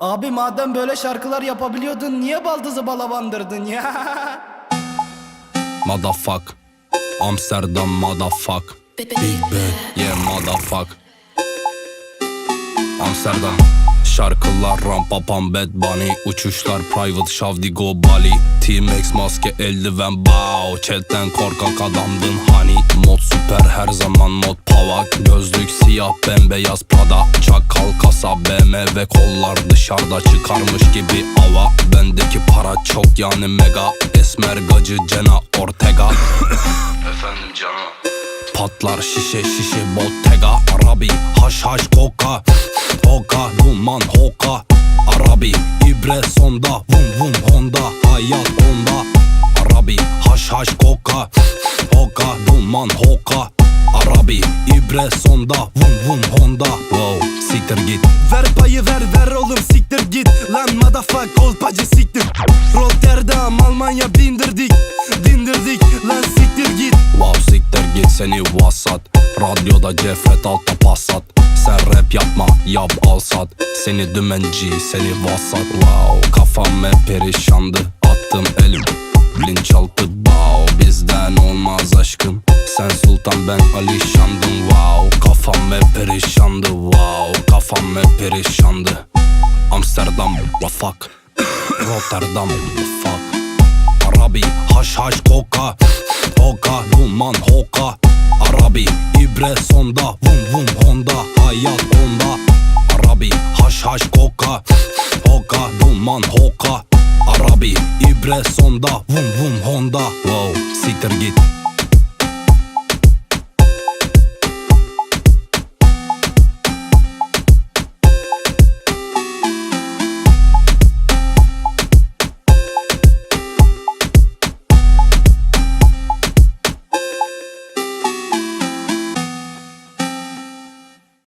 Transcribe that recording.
Abi madem böyle şarkılar yapabiliyordun niye baldızı balavandırdın ya? Motherfuck. Amsterdam motherfuck. Big Bad Yeah motherfuck. Amsterdam. Şarkılar rampa pam bad bunny. Uçuşlar private şavdigo bali. T-Max maske eldiven bow. Chatten korkak adamdın hani Mod süper her zaman mod pavak Gözlük siyah bembeyaz prada. Çakal kasa BMW kollar dışarıda çıkarmış gibi ava. Bendeki para çok yani mega. Esmer gacı Cena Ortega. Efendim canım. Patlar şişe şişe bottega. Arabi haş haş koka. Hoka duman hoka. Arabi ibre sonda. Vum vum honda Hayat onda. Arabi haş haş koka. Hoka duman hoka. Arabi ibre sonda. Vum vum honda. Wow siktir git. Ver payı ver ver oğlum siktir git. Lan motherfuck kolpacı siktir. Rotterdam Almanya bindirdik Dindirdik. Lan siktir git. Wow siktir git seni vasat. Radyoda cefret altta passat Sen rap yapma yap al sat. Seni dümenci seni vasat. Wow kafam hep perişandı. Attım elim bilinçaltı Wow bizden olmaz aşkım. Sen sultan ben alişandım Wow kafam hep perişandı. Wow kafam hep perişandı. Amsterdam fuck Rotterdam fuck Arabi haş haş koka. Hoka duman hoka. Arabi ibre sonda. Vum vum honda hayat onda. Arabi haş haş koka. Hoka duman hoka. Arabi ibre sonda. Vum vum honda. Wow siktir git